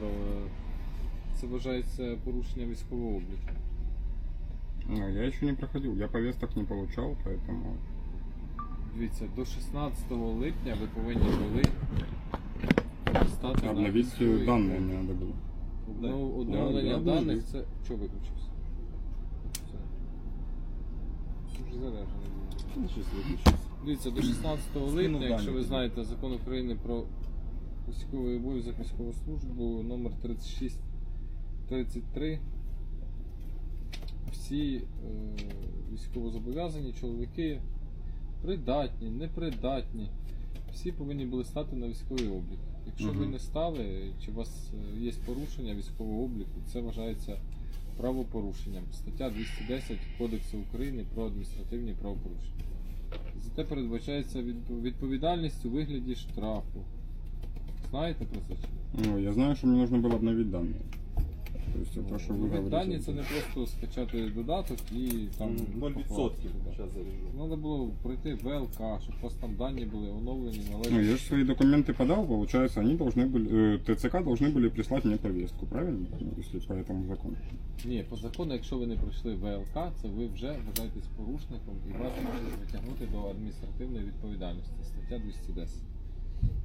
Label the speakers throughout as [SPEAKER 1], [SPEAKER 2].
[SPEAKER 1] право. Це вважається порушення військового обліку.
[SPEAKER 2] Ну, я еще не проходил, я повесток не получал, поэтому...
[SPEAKER 1] Дивіться, до 16 липня ви повинні були стати на
[SPEAKER 2] Обновить
[SPEAKER 1] військовий
[SPEAKER 2] данные
[SPEAKER 1] облік.
[SPEAKER 2] мне надо было.
[SPEAKER 1] Ну,
[SPEAKER 2] Да,
[SPEAKER 1] Оновлення
[SPEAKER 2] я
[SPEAKER 1] даних
[SPEAKER 2] обновив.
[SPEAKER 1] це. Що виключився? Все. Дуже заряджений. був.
[SPEAKER 3] Сейчас выключусь.
[SPEAKER 1] Дивіться, до 16 липня,
[SPEAKER 3] дані
[SPEAKER 1] якщо ви
[SPEAKER 3] тоді.
[SPEAKER 1] знаєте закон України про військовий обов'язок військову службу номер 36 33 всі е, військовозобов'язані чоловіки придатні, непридатні, всі повинні були стати на військовий облік. Якщо ви не стали, чи у вас е, є порушення військового обліку, це вважається правопорушенням. Стаття 210 Кодексу України про адміністративні правопорушення. Зате передбачається відповідальність у вигляді штрафу Знаєте про це? чи ні?
[SPEAKER 2] Ну, я знаю, что мне нужно было обновить данные. То есть это, что вы
[SPEAKER 1] Ну,
[SPEAKER 2] говорите.
[SPEAKER 1] Дані це не просто скачати додаток і там
[SPEAKER 3] Там 0%
[SPEAKER 1] покласти, да.
[SPEAKER 3] сейчас заряжу.
[SPEAKER 1] Треба було пройти ВЛК, щоб у вас там дані були оновлені, належні.
[SPEAKER 2] Ну, я же свои документы подал, получается, они должны были, э, ТЦК должны были прислать мне повестку, правильно? Ну, Если по этому закону.
[SPEAKER 1] Ні, по закону, якщо ви не пройшли ВЛК, це ви вже вважаєтесь порушником і вас можуть притягнути до адміністративної відповідальності. Стаття 210.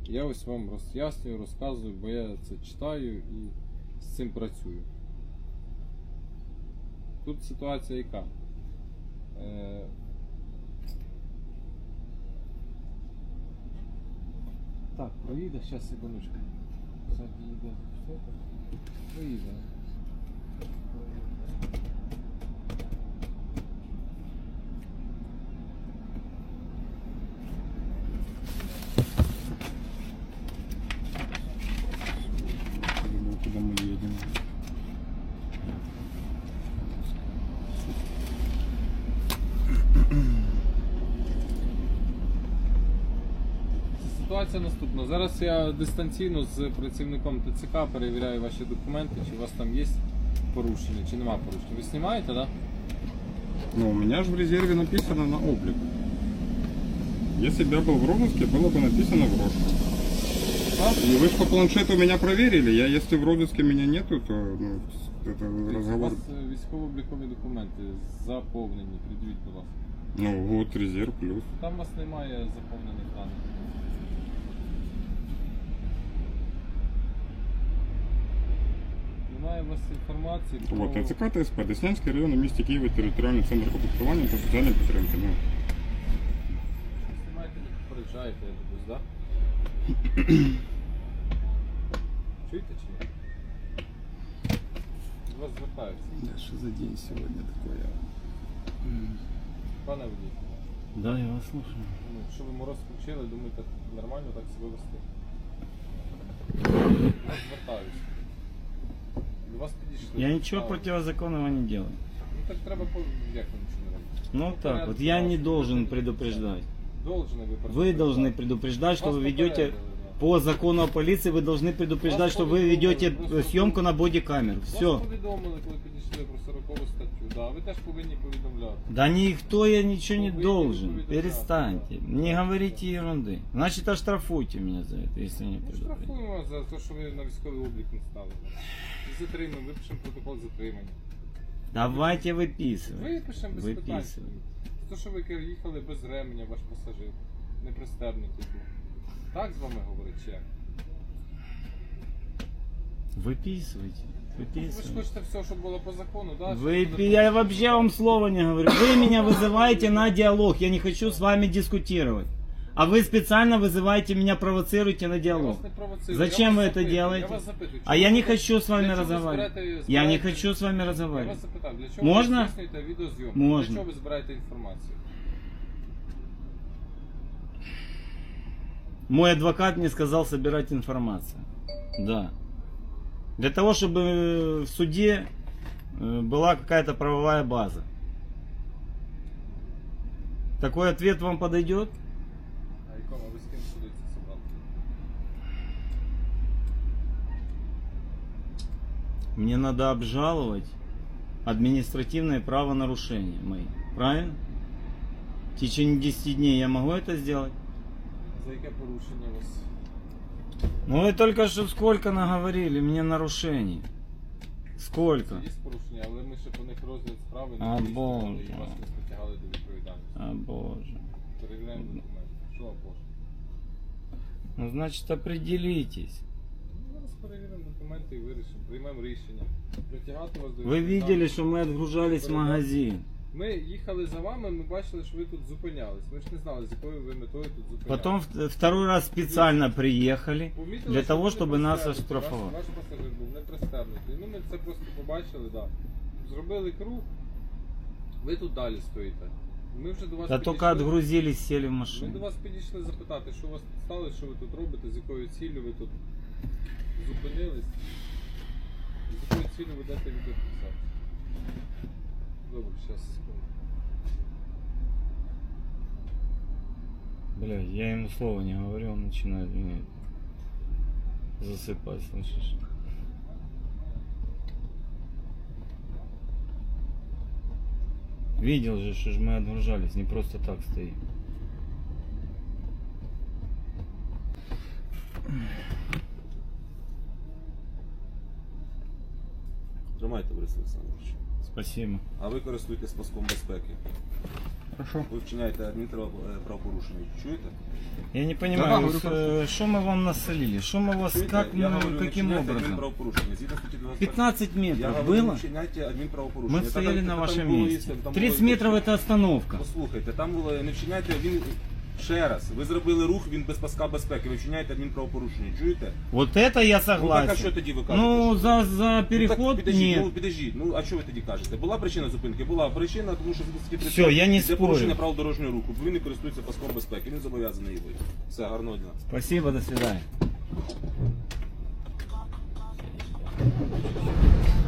[SPEAKER 1] Я ось вам роз'яснюю, розказую, бо я це читаю і з цим працюю. Тут ситуація яка? Е... Так, проїде, зараз секундочку. Проїде. Ситуація наступна. Зараз я дистанційно з працівником ТЦК перевіряю ваші документи, чи у вас там є порушення, чи нема порушення. Ви знімаєте, так? Да?
[SPEAKER 2] Ну, у меня же в резерве написано на облик. Если бы я был в розыске, было бы написано в розыске. И вы ж по планшету меня проверили, я если в розыске меня нету, то ну, это
[SPEAKER 1] У
[SPEAKER 2] разговор.
[SPEAKER 1] вас е, військово-облікові документи заповнені, придивіть, будь ласка.
[SPEAKER 2] Ну вот, резерв плюс.
[SPEAKER 1] Там у вас немає заповнених даних. Немає у вас інформації про...
[SPEAKER 2] Вот, ТЦК ТСП, Деснянський район у місті Києві, територіальний центр комплектування та соціальної підтримки. Ну,
[SPEAKER 1] Знімаєте, не попереджаєте, я думаю, да? Чуєте чи ні? До вас звертаються.
[SPEAKER 3] Да что за день сегодня такой?
[SPEAKER 1] Пане водій,
[SPEAKER 3] Да, я вас слушаю.
[SPEAKER 1] ну, якщо ви мороз включили, думаєте, нормально так себе вести? До вас звертаюся. До вас підійшли.
[SPEAKER 4] Я ничего
[SPEAKER 1] Так.
[SPEAKER 4] противозаконного не делаю.
[SPEAKER 1] Ну так треба по... Як ви нічого не робите?
[SPEAKER 4] Ну так, вот я не должен предупреждать.
[SPEAKER 1] Должны вы
[SPEAKER 4] Вы
[SPEAKER 1] предупреждать.
[SPEAKER 4] должны предупреждать, что
[SPEAKER 1] Вас
[SPEAKER 4] вы ведете
[SPEAKER 1] попередили, да.
[SPEAKER 4] по закону о полиции, вы должны предупреждать,
[SPEAKER 1] Вас
[SPEAKER 4] что вы
[SPEAKER 1] повідомили,
[SPEAKER 4] ведете
[SPEAKER 1] просто
[SPEAKER 4] съемку на бодикамеру.
[SPEAKER 1] Вас
[SPEAKER 4] Все.
[SPEAKER 1] повідомили, коли підійшли про 40 статтю. Да, ви теж повинні повідомляти.
[SPEAKER 4] Да никто я ничего не
[SPEAKER 1] Вы не
[SPEAKER 4] должен.
[SPEAKER 1] уведомляете.
[SPEAKER 4] Перестаньте. Не говорите ерунды. Значит, оштрафуйте меня за это, если не
[SPEAKER 1] Ми
[SPEAKER 4] предупредите.
[SPEAKER 1] штрафуємо вас за те, що ви на військовий облік не стали. І затримаємо, випишемо протокол затримання.
[SPEAKER 4] Давайте выписывать.
[SPEAKER 1] Випишемо без питань.
[SPEAKER 4] Виписуємо.
[SPEAKER 1] За те, що ви їхали без ременя, ваш пасажир. Не пристебнутий був. Так з вами говорить чи як?
[SPEAKER 4] Выписывайте.
[SPEAKER 1] Ви ж
[SPEAKER 4] Выписывайте.
[SPEAKER 1] хочете все, щоб було по закону, да? щоб
[SPEAKER 4] Вы,
[SPEAKER 1] буде
[SPEAKER 4] я
[SPEAKER 1] по-
[SPEAKER 4] вообще вам слова не говорю. Вы меня вызываете на диалог. Я не хочу с вами дискутировать. А вы специально вызываете меня, провоцируете на
[SPEAKER 1] Я
[SPEAKER 4] диалог.
[SPEAKER 1] вас не провоцирую,
[SPEAKER 4] Зачем
[SPEAKER 1] я
[SPEAKER 4] вы
[SPEAKER 1] вас
[SPEAKER 4] это
[SPEAKER 1] запитую,
[SPEAKER 4] делаете?
[SPEAKER 1] Я вас запитую,
[SPEAKER 4] А
[SPEAKER 1] чому
[SPEAKER 4] я не
[SPEAKER 1] ви-
[SPEAKER 4] хочу с вами
[SPEAKER 1] для чого ви
[SPEAKER 4] разговаривать.
[SPEAKER 1] збираєте-
[SPEAKER 4] Я не
[SPEAKER 1] збираєте-
[SPEAKER 4] хочу с вами
[SPEAKER 1] Я вас
[SPEAKER 4] разговаривать.
[SPEAKER 1] запитав, для чого
[SPEAKER 4] Можна?
[SPEAKER 1] ви здійснюєте відеозйомку?
[SPEAKER 4] Можна.
[SPEAKER 1] Для чого ви збираєте інформацію?
[SPEAKER 4] Мой адвокат мне сказал собирать информацию. Да. Для того, чтобы э, в суде э, была какая-то правовая база. Такой ответ вам подойдет?
[SPEAKER 1] А якому ви з ким судиться собрали?
[SPEAKER 4] Мне надо обжаловать административное правонарушение мои. Правильно? В течение 10 дней я могу это сделать?
[SPEAKER 1] За яке порушення вас
[SPEAKER 4] Ну вы только что сколько наговорили мне нарушений. Сколько?
[SPEAKER 1] Є порушення, але ми ще по них розгляд справи
[SPEAKER 4] А,
[SPEAKER 1] здійснювали
[SPEAKER 4] Боже.
[SPEAKER 1] і вас не притягали до відповідальності.
[SPEAKER 4] А боже.
[SPEAKER 1] Перевіряємо документи. Що боже?
[SPEAKER 4] Ну значит определитесь.
[SPEAKER 1] Ну, Зараз перевіримо документи і вирішимо, приймемо рішення. Притягати вас до
[SPEAKER 4] Вы видели, что мы отгружались в магазин.
[SPEAKER 1] Ми їхали за вами, ми бачили, що ви тут зупинялись. Ми ж не знали, з якою ви метою тут зупинялись.
[SPEAKER 4] Потом в- второй раз специально приехали
[SPEAKER 1] Помітили,
[SPEAKER 4] для
[SPEAKER 1] що
[SPEAKER 4] того,
[SPEAKER 1] ви
[SPEAKER 4] чтобы
[SPEAKER 1] не
[SPEAKER 4] нас
[SPEAKER 1] пристебнуті.
[SPEAKER 4] оштрафовать.
[SPEAKER 1] Ваш, ваш пасажир був не пристебнутий. Ну ми це просто побачили, да. Зробили круг, ви тут далі стоїте. Ми вже до вас
[SPEAKER 4] Да только
[SPEAKER 1] підійшли.
[SPEAKER 4] отгрузились, сели в
[SPEAKER 1] Ми до
[SPEAKER 4] машину.
[SPEAKER 1] вас підійшли запитати, що у вас тут сталося, що ви тут робите, з якою ціллю ви тут зупинились, з якою ціллю ви дете відеофіксацію. Добре, зараз секунду.
[SPEAKER 4] Блядь, я ему слова не говорю, он начинает меня засыпать, слышишь? Видел же, что ж мы отгружались, не просто так стоим.
[SPEAKER 5] Тримайте, Борис Олександрович.
[SPEAKER 4] Спасибо.
[SPEAKER 5] А ви користуєтесь паском безпеки.
[SPEAKER 2] Хорошо.
[SPEAKER 5] Ви вчиняєте адмінправопорушення. Чуєте?
[SPEAKER 4] Я не
[SPEAKER 2] Да,
[SPEAKER 4] понимаю,
[SPEAKER 2] говорю,
[SPEAKER 4] вот, э, что мы вам насолили? Что мы вас,
[SPEAKER 5] Чуєте?
[SPEAKER 4] как
[SPEAKER 5] Я
[SPEAKER 4] мы,
[SPEAKER 5] говорю, не
[SPEAKER 4] каким
[SPEAKER 5] вчиняйте
[SPEAKER 4] образом?
[SPEAKER 5] адмінправопорушення. Згідно статті 21.
[SPEAKER 4] 15
[SPEAKER 5] Я
[SPEAKER 4] метров
[SPEAKER 5] говорю, не
[SPEAKER 4] было?
[SPEAKER 5] вчиняйте адмінправопорушення.
[SPEAKER 4] Мы
[SPEAKER 5] Та
[SPEAKER 4] стояли
[SPEAKER 5] там-
[SPEAKER 4] на
[SPEAKER 5] та
[SPEAKER 4] вашем
[SPEAKER 5] там було,
[SPEAKER 4] месте.
[SPEAKER 5] якщо там
[SPEAKER 4] 30
[SPEAKER 5] було-
[SPEAKER 4] метров это остановка.
[SPEAKER 5] Послухайте, там було не вчиняйте, він ще раз. Ви зробили рух, він без паска безпеки. Ви вчиняєте адмінправопорушення. Чуєте?
[SPEAKER 4] Вот это я
[SPEAKER 5] Ну так а
[SPEAKER 4] согласен.
[SPEAKER 5] що тоді ви кажете?
[SPEAKER 4] Ну, за, за
[SPEAKER 5] Ну,
[SPEAKER 4] переход
[SPEAKER 5] так, підождіть,
[SPEAKER 4] нет.
[SPEAKER 5] ну підождіть, ну а що ви тоді кажете? Була причина зупинки? Була причина, тому що згідно
[SPEAKER 4] Всьо, я не
[SPEAKER 5] для
[SPEAKER 4] спорю.
[SPEAKER 5] порушення правил дорожнього руху. Він не користується паском безпеки, він зобов'язаний її. Все, гарного дня.
[SPEAKER 4] Спасибо, до свидания.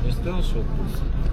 [SPEAKER 4] Я сказал, что отпустят.